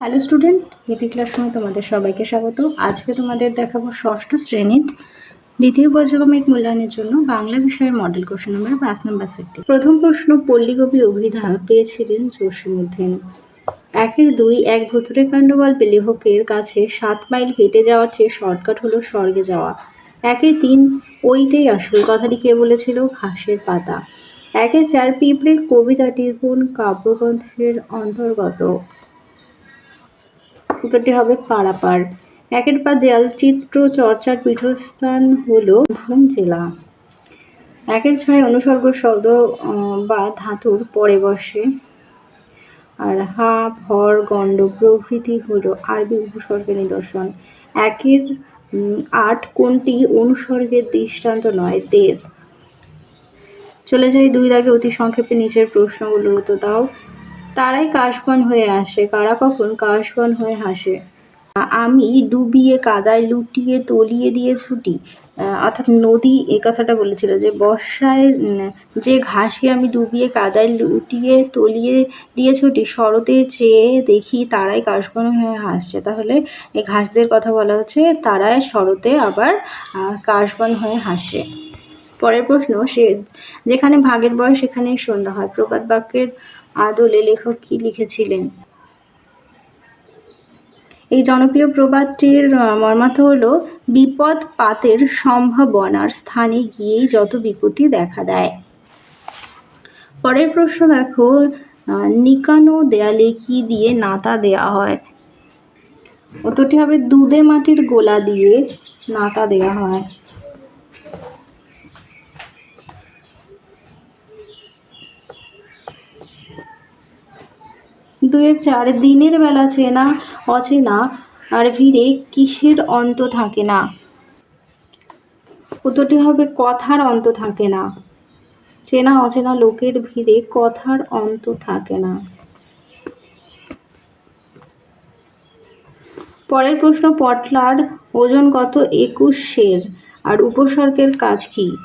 Hello student ইতি ক্লাসরুমে তোমাদের সবাইকে স্বাগত। আজকে তোমাদের দেখাবো ষষ্ঠ শ্রেণির দ্বিতীয় পর্যায়ক্রমিক মূল্যায়নের জন্য বাংলা বিষয়ের মডেল কোশ্চেন নাম্বার পাঁচ নাম্বার সেটটি প্রথম প্রশ্ন, পল্লীকবি অভিধা পেয়েছিলেন জসীমুদ্দিন। একের দুই, এক ভুতুরে কাণ্ড গল্পে লেখকের কাছে সাত মাইল হেঁটে যাওয়ার চেয়ে শর্টকাট হলো স্বর্গে যাওয়া। একের তিন, ওইটাই আসল কথাটি কে বলেছিল? ঘাসের পাতা। একের চার, পিঁপড়ের কবিতাটি কোন কাব্যগ্রন্থের অন্তর্গত। উত্তরটি হবে পাড়াপাড় একের পর দেয়ালচিত্র চর্চার পীঠস্থান হলো ভূম জেলা। একের ছয় অনুসর্গ শব্দ বা ধাতুর পরে বসে। আর হা, ভর, গণ্ড প্রভৃতি হলো আরবি উপসর্গের নিদর্শন। একের আট কোনটি অনুসর্গের দৃষ্টান্ত নয় দের চলে যাই দুই দাগে অতি সংক্ষেপে নিচের প্রশ্নগুলোর উত্তর দাও। তারাই কাশবন হয়ে আসে, কারা কখন কাশবন হয়ে হাসে। আমি ডুবিয়ে, কাদায় লুটিয়ে, তলিয়ে দিয়ে ছুটি। অর্থাৎ নদী এ কথাটা বলেছিল যে, বর্ষায় যে ঘাসে আমি ডুবিয়ে, কাদায় লুটিয়ে, তলিয়ে দিয়ে ছুটি, শরতে চেয়ে দেখি তারাই কাশবন হয়ে হাসছে। তাহলে এই ঘাসদের কথা বলা হচ্ছে, তারাই শরতে আবার কাশবন হয়ে হাসে। পরের প্রশ্ন, সে যেখানে ভাগের বয়স, সেখানেই সন্ধ্যা হয়। প্রবাদ বাক্যের আদলে লেখক কি লিখেছিলেন? এই জনপ্রিয় প্রবাদটির মর্মার্থ হলো, বিপদ পাতের সম্ভাবনার স্থানে গিয়েই যত বিপত্তি দেখা দেয়। পরের প্রশ্ন দেখো নিকানো দেয়ালে কি দিয়ে নাতা দেয়া হয়? উত্তরটি হবে দুধে মাটির গোলা দিয়ে নাতা দেয়া হয়। দুয়ের চার দিনের বেলা চেনা অচেনা। আর ভিড়ে কিসের অন্ত থাকে না? উত্তরটি হবে, কথার অন্ত থাকে না। চেনা, অচেনা লোকের ভিড়ে কথার অন্ত থাকে না। পরের প্রশ্ন, পটলার ওজন কত একুশ সের আর উপসর্গের কাজ কি?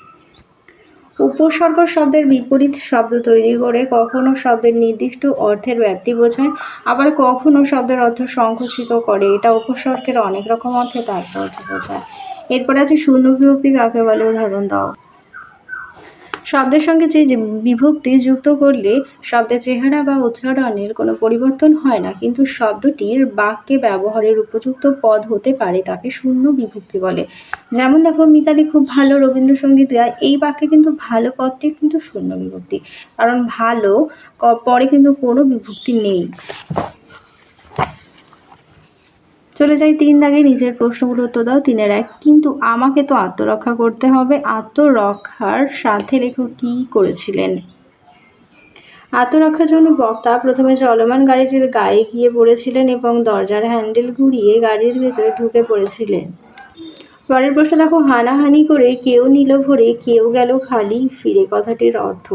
উপসর্গ শব্দের বিপরীত শব্দ তৈরি করে কখনো শব্দের নির্দিষ্ট অর্থের ব্যাপ্তি বোঝায়, আবার কখনো শব্দের অর্থ সংকুচিত করে। এটা উপসর্গের অনেক রকম অর্থে তাৎপর্য বোঝায়। এরপরে আছে শূন্য বিভক্তি কাকে বলে? উদাহরণ দাও। শব্দের সঙ্গে যে বিভক্তি যুক্ত করলে শব্দের চেহারা বা উচ্চারণের কোনো পরিবর্তন হয় না। কিন্তু শব্দটির বাক্যে ব্যবহারের উপযুক্ত পদ হতে পারে, তাকে শূন্য বিভক্তি বলে। যেমন দেখো, মিতালি খুব ভালো রবীন্দ্রসঙ্গীত গায়। এই বাক্যে কিন্তু ভালো পদটি কিন্তু শূন্য বিভক্তি। কারণ ভালো পরে কিন্তু কোনো বিভক্তি নেই। চলে যাই তিন দাগে, নিজের প্রশ্নগুলো উত্তর দাও তিনের এক। কিন্তু আমাকে তো আত্মরক্ষা করতে হবে। আত্মরক্ষার সাথে লেখক কী করেছিলেন? আত্মরক্ষার জন্য বক্তা প্রথমে চলমান গাড়িটির গায়ে গিয়ে পড়েছিলেন এবং দরজার হ্যান্ডেল ঘুরিয়ে গাড়ির ভেতরে ঢুকে পড়েছিলেন। পরের প্রশ্ন, দেখো, হানাহানি করে কেউ নিল ভরে, কেউ গেল খালি, ফিরে কথাটির অর্থ।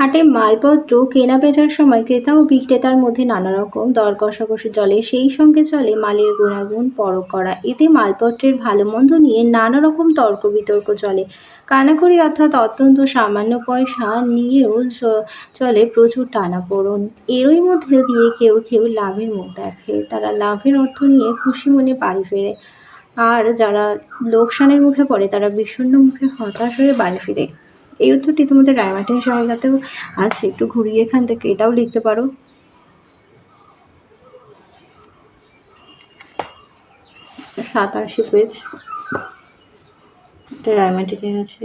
হাটে মালপত্র কেনা বেচার সময় ক্রেতা ও বিক্রেতার মধ্যে নানা রকম দর কষাকষি চলে। সেই সঙ্গে চলে মালের গুণাগুণ, পরখ করা। এতে মালপত্রের ভালো মন্দ নিয়ে নানা রকম তর্ক বিতর্ক চলে। কানাকড়ি অর্থাৎ অত্যন্ত সামান্য পয়সা নিয়েও চলে প্রচুর টানাপোড়ন। এরই মধ্যে দিয়ে কেউ কেউ লাভের মুখ দেখে। তারা লাভের অর্থ নিয়ে খুশি মনে বাড়ি ফেরে। আর যারা লোকসানের মুখে পড়ে, তারা বিষণ্ণ মুখে হতাশ হয়ে বাড়ি ফিরে। এই উত্তরটি তোমাদের রায়মার্টিন সহায়িকাতেও আছে একটু ঘুরিয়ে এখান থেকে এটাও লিখতে পারো। সাতাশি পেজ এটা রায়মার্টিনের আছে।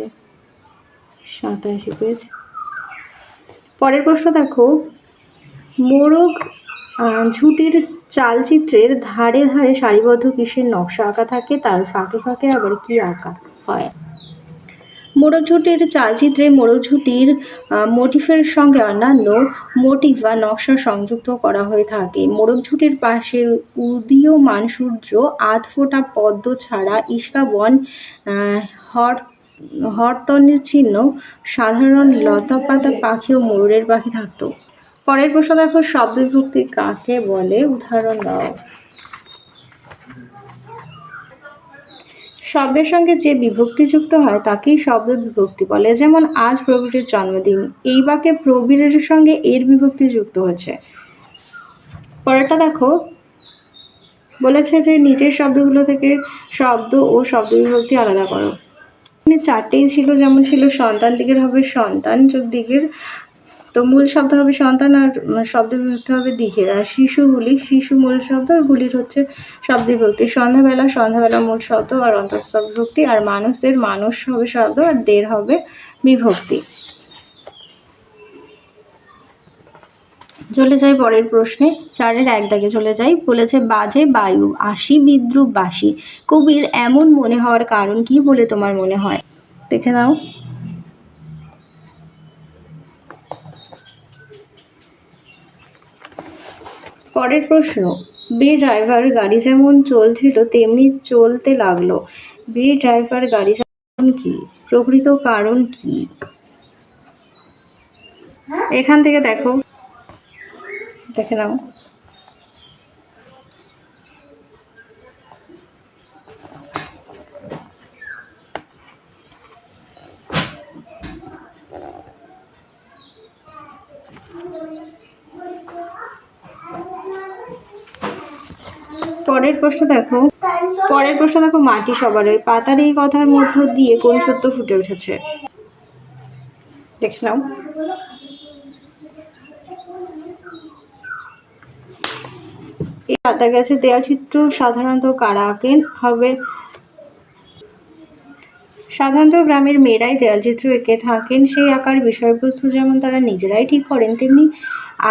সাতাশি পেজ পরের প্রশ্ন দেখো, মোরগ ঝুটির চালচিত্রের ধারে ধারে সারিবদ্ধ কিসের নকশা আঁকা থাকে? তার ফাঁকে ফাঁকে আবার কি আঁকা হয়? মোড়কঝুটির চালচিত্রে মোড়কঝুটির মোটিফের সঙ্গে অন্যান্য মোটিভ বা নকশা সংযুক্ত করা হয়ে থাকে। মোড়কঝুটির পাশে উদীয়মান সূর্য আধ ফোঁটা পদ্ম ছাড়া ইস্কাবন হর, হরতনের চিহ্ন, সাধারণ লতাপাতা পাখি ও ময়ূরের পাখি থাকতো। পরের প্রশ্ন দেখো শব্দ বিভক্তি কাকে বলে? উদাহরণ দাও। শব্দের সঙ্গে যে বিভক্তি যুক্ত হয়, তাকেই শব্দ বিভক্তি বলে। যেমন, আজ প্রবীরের জন্মদিন। এই বাক্যে প্রবীরের সঙ্গে এর বিভক্তি যুক্ত হয়েছে। পরেরটা দেখো। বলেছে যে নিচের শব্দগুলো থেকে শব্দ ও শব্দ বিভক্তি আলাদা করো। এখানে চারটেই ছিল, যেমন ছিল সন্তান দিকের হবে সন্তান যোগ দিকের তো মূল শব্দ হবে সন্তান আর শব্দ বিভক্তি হবে দিকের আর শিশু শিশুগুলি শিশু মূল শব্দ, আর গুলির হচ্ছে শব্দ বিভক্তি সন্ধ্যাবেলা সন্ধ্যাবেলা মূল শব্দ আর অন্তঃস্থ বিভক্তি আর মানুষদের মানুষ হবে শব্দ আর দের হবে বিভক্তি। চলে যাই পরের প্রশ্নে। চারের এক দাগে চলে যাই। বলেছে, বাজে বায়ু, আসি বিদ্রুপ বাসি। কবির এমন মনে হওয়ার কারণ কি বলে তোমার মনে হয়? দেখে নাও। পরের প্রশ্ন বে ড্রাইভার গাড়ি যেমন চলছিল, তেমনি চলতে লাগল। বে ড্রাইভার গাড়ি যেমন কি, প্রকৃত কারণ কি? এখান থেকে দেখো। দেখে নাও। পরের প্রশ্ন দেখো। পরের প্রশ্ন দেখো, মাটি সবার। ওই পাতার এই কথার মধ্য দিয়ে কোন সত্য ফুটে উঠেছে? দেখে নাও। এই পাতা গাছের দেয়াল চিত্র সাধারণত কারা আঁকেন? হবে সাধারণত গ্রামের মেয়েরাই দেয়ালচিত্র এঁকে থাকেন। সেই আঁকার বিষয়বস্তু যেমন তারা নিজেরাই ঠিক করেন, তেমনি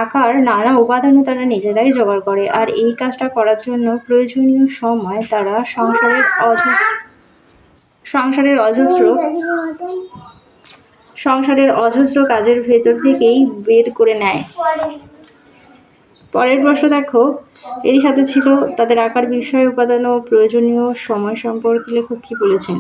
আঁকার, নানা উপাদানও তারা নিজেরাই জোগাড় করে। আর এই কাজটা করার জন্য প্রয়োজনীয় সময় তারা সংসারের অজস্র সংসারের অজস্র সংসারের অজস্র কাজের ভেতর থেকেই বের করে নেয়। পরের প্রশ্ন দেখো, এরই সাথে ছিল তাদের আঁকার বিষয় উপাদান ও প্রয়োজনীয় সময় সম্পর্কে লেখক কি বলেছেন?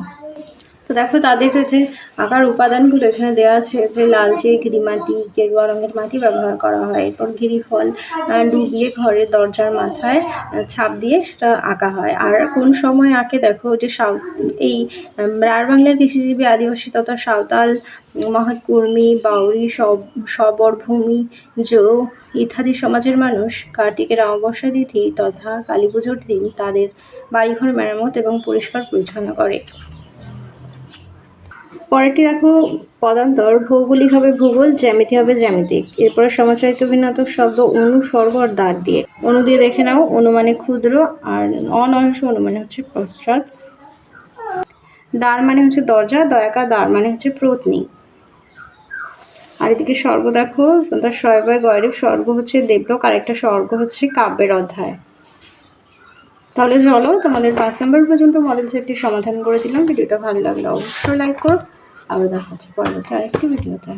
তো দেখো তাদের যে আঁকার উপাদানগুলো এখানে দেওয়া আছে, যে লালচে, গিরিমাটি, গেরুয়া রঙের মাটি ব্যবহার করা হয়। এরপর গিরিফল ডুবিয়ে ঘরের দরজার মাথায় ছাপ দিয়ে সেটা আঁকা হয়। আর কোন সময় আঁকে দেখো যে সাউ, এই রাঢ় বাংলার কৃষিজীবী আদিবাসী তথা সাঁওতাল মহাকুর্মী বাউরি, সব, সবরভূমি, জো ইত্যাদি সমাজের মানুষ কার্তিকের অমাবস্যা তিথি তথা কালী পুজোর দিন তাদের বাড়িঘর মেরামত এবং পরিষ্কার পরিচ্ছন্ন করে। পরেরটি দেখো, পদান্তর ভৌগোলিক হবে ভূগোল, জ্যামিতি হবে জ্যামিতিক এরপরে সমাচারিত ভিন্নাত্মক শব্দ অনুসর্গ আর দাঁড় দিয়ে। অনু দিয়ে দেখে নাও অনুমানে ক্ষুদ্র আর অনয়স অনুমানে হচ্ছে পশ্চাৎ দ্বার মানে হচ্ছে দরজা, দয়াকা দ্বার মানে হচ্ছে প্রত্নী আর এদিকে স্বর্গ দেখো তার শয়বায় গয়রেব স্বর্গ হচ্ছে দেবলোক আর একটা স্বর্গ হচ্ছে কাব্যের অধ্যায়। তাহলে চলো, তোমাদের পাঁচ নম্বর পর্যন্ত মডেল সেটটি সমাধান করে দিলাম। ভিডিওটা ভালো লাগলে অবশ্যই লাইক করো। আবার দেখা হচ্ছে পরবর্তী আরেকটি ভিডিওতে।